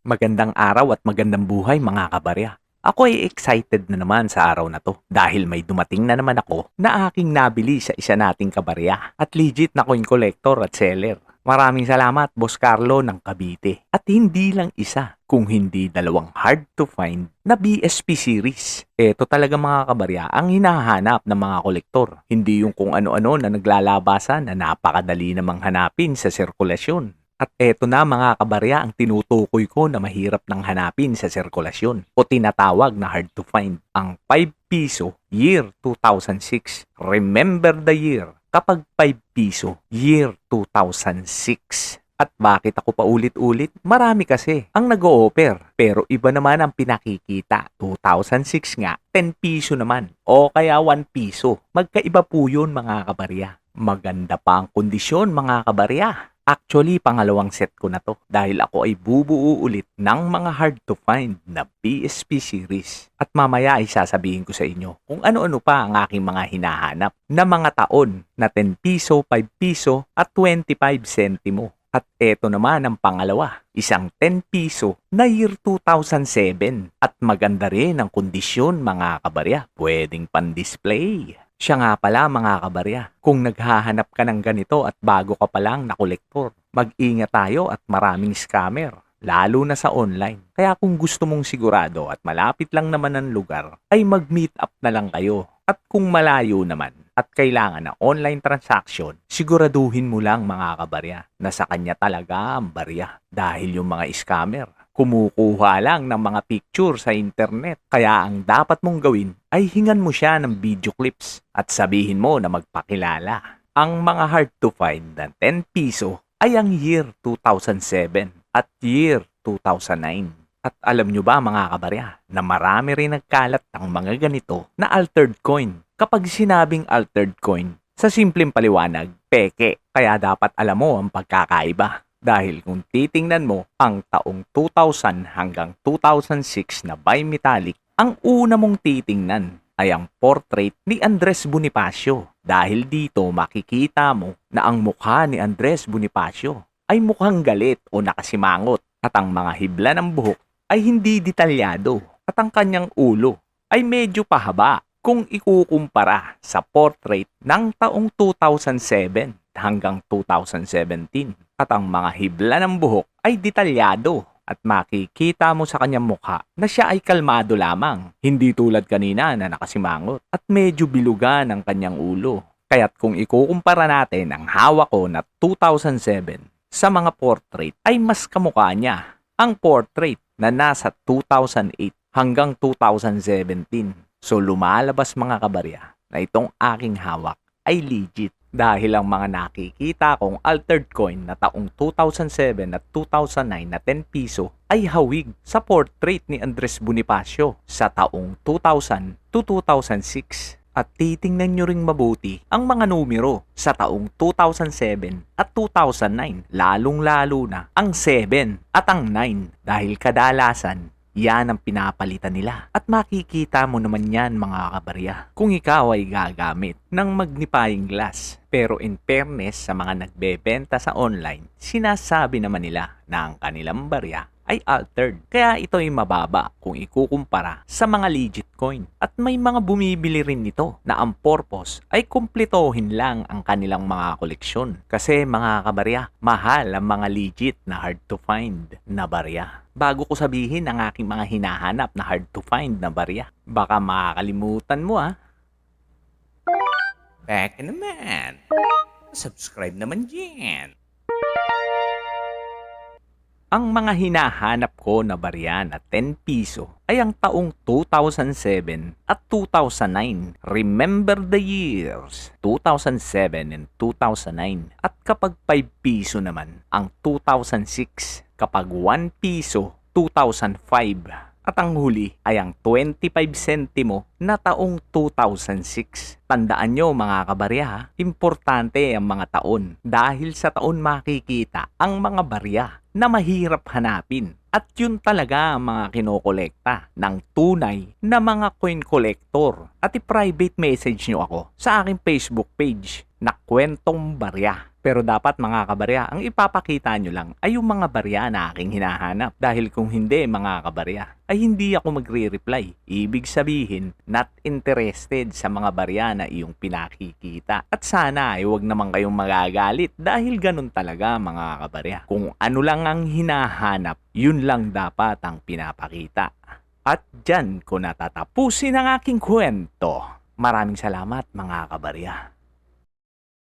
Magandang araw at magandang buhay mga kabarya. Ako ay excited na naman sa araw na to dahil may dumating na naman ako na aking nabili sa isa nating kabarya at legit na coin collector at seller. Maraming salamat Boss Carlo ng Cavite. At hindi lang isa, kung hindi dalawang hard to find na BSP series. Ito talaga mga kabarya ang hinahanap ng mga kolektor. Hindi yung kung ano-ano na naglalabasan na napakadali namang hanapin sa sirkulasyon. At eto na mga kabarya ang tinutukoy ko na mahirap nang hanapin sa sirkulasyon o tinatawag na hard to find. Ang 5 piso year 2006. Remember the year kapag 5 piso year 2006. At bakit ako pa ulit-ulit? Marami kasi ang nag-o-offer. Pero iba naman ang pinakikita. 2006 nga, 10 piso naman. O kaya 1 piso. Magkaiba po yun mga kabarya. Maganda pa ang kondisyon mga kabarya. Actually, pangalawang set ko na to dahil ako ay bubuo ulit ng mga hard to find na BSP series. At mamaya ay sasabihin ko sa inyo kung ano-ano pa ang aking mga hinahanap na mga taon na 10 piso, 5 piso at 25 sentimo. At eto naman ang pangalawa, isang 10 piso na year 2007 at maganda rin ang kondisyon mga kabarya. Pwedeng pan-display. Siya nga pala mga kabarya, kung naghahanap ka ng ganito at bago ka pa lang na kolektor, mag-ingat tayo at maraming scammer, lalo na sa online. Kaya kung gusto mong sigurado at malapit lang naman ang lugar, ay mag-meet up na lang kayo. At kung malayo naman at kailangan ng online transaction, siguraduhin mo lang mga kabarya na sa kanya talaga ang barya dahil yung mga scammer kumukuha lang ng mga picture sa internet. Kaya ang dapat mong gawin ay hingan mo siya ng video clips at sabihin mo na magpakilala. Ang mga hard to find na 10 piso ay ang year 2007 at year 2009. At alam nyo ba mga kabarya na marami rin nagkalat ang mga ganito na altered coin. Kapag sinabing altered coin, sa simpleng paliwanag, peke. Kaya dapat alam mo ang pagkakaiba. Dahil kung titingnan mo ang taong 2000 hanggang 2006 na bimetallic, ang una mong titingnan ay ang portrait ni Andres Bonifacio. Dahil dito makikita mo na ang mukha ni Andres Bonifacio ay mukhang galit o nakasimangot at ang mga hibla ng buhok ay hindi detalyado at ang kanyang ulo ay medyo pahaba kung ikukumpara sa portrait ng taong 2007 hanggang 2017 at ang mga hibla ng buhok ay detalyado at makikita mo sa kanyang mukha na siya ay kalmado lamang, hindi tulad kanina na nakasimangot at medyo bilugan ang kanyang ulo. Kaya't kung ikukumpara natin ang hawak ko na 2007 sa mga portrait ay mas kamukha niya ang portrait na nasa 2008 hanggang 2017. So lumalabas mga kabarya na itong aking hawak ay legit dahil ang mga nakikita kong altered coin na taong 2007 at 2009 na 10 piso ay hawig sa portrait ni Andres Bonifacio sa taong 2000 to 2006. At titingnan nyo ring mabuti ang mga numero sa taong 2007 at 2009, lalong-lalo na ang 7 at ang 9 dahil kadalasan yan ang pinapalitan nila. At makikita mo naman yan mga kabarya kung ikaw ay gagamit ng magnifying glass. Pero in fairness sa mga nagbebenta sa online, sinasabi naman nila na ang kanilang barya ay altered. Kaya ito ay mababa kung ikukumpara sa mga legit coin. At may mga bumibili rin nito na ang purpose ay kumpletohin lang ang kanilang mga koleksyon. Kasi mga kabarya, mahal ang mga legit na hard to find na barya. Bago ko sabihin ang aking mga hinahanap na hard to find na barya, baka makakalimutan mo ah. Back naman. Subscribe naman dyan. Ang mga hinahanap ko na barya na 10 piso ay ang taong 2007 at 2009. Remember the years, 2007 and 2009. At kapag 5 piso naman, ang 2006. Kapag 1 piso, 2005 at ang huli ay ang 25 sentimo na taong 2006. Tandaan nyo mga kabarya, importante ang mga taon dahil sa taon makikita ang mga barya na mahirap hanapin. At yun talaga ang mga kinokolekta ng tunay na mga coin collector. At i-private message nyo ako sa aking Facebook page na Kwentong Barya Pero dapat mga kabarya, ang ipapakita nyo lang ay yung mga barya na aking hinahanap. Dahil kung hindi mga kabarya, ay hindi ako magre-reply. Ibig sabihin, not interested sa mga barya na iyong pinakikita. At sana ay huwag naman kayong magagalit dahil ganun talaga mga kabarya. Kung ano lang ang hinahanap, yun lang dapat ang pinapakita. At dyan ko natatapusin ang aking kwento. Maraming salamat mga kabarya.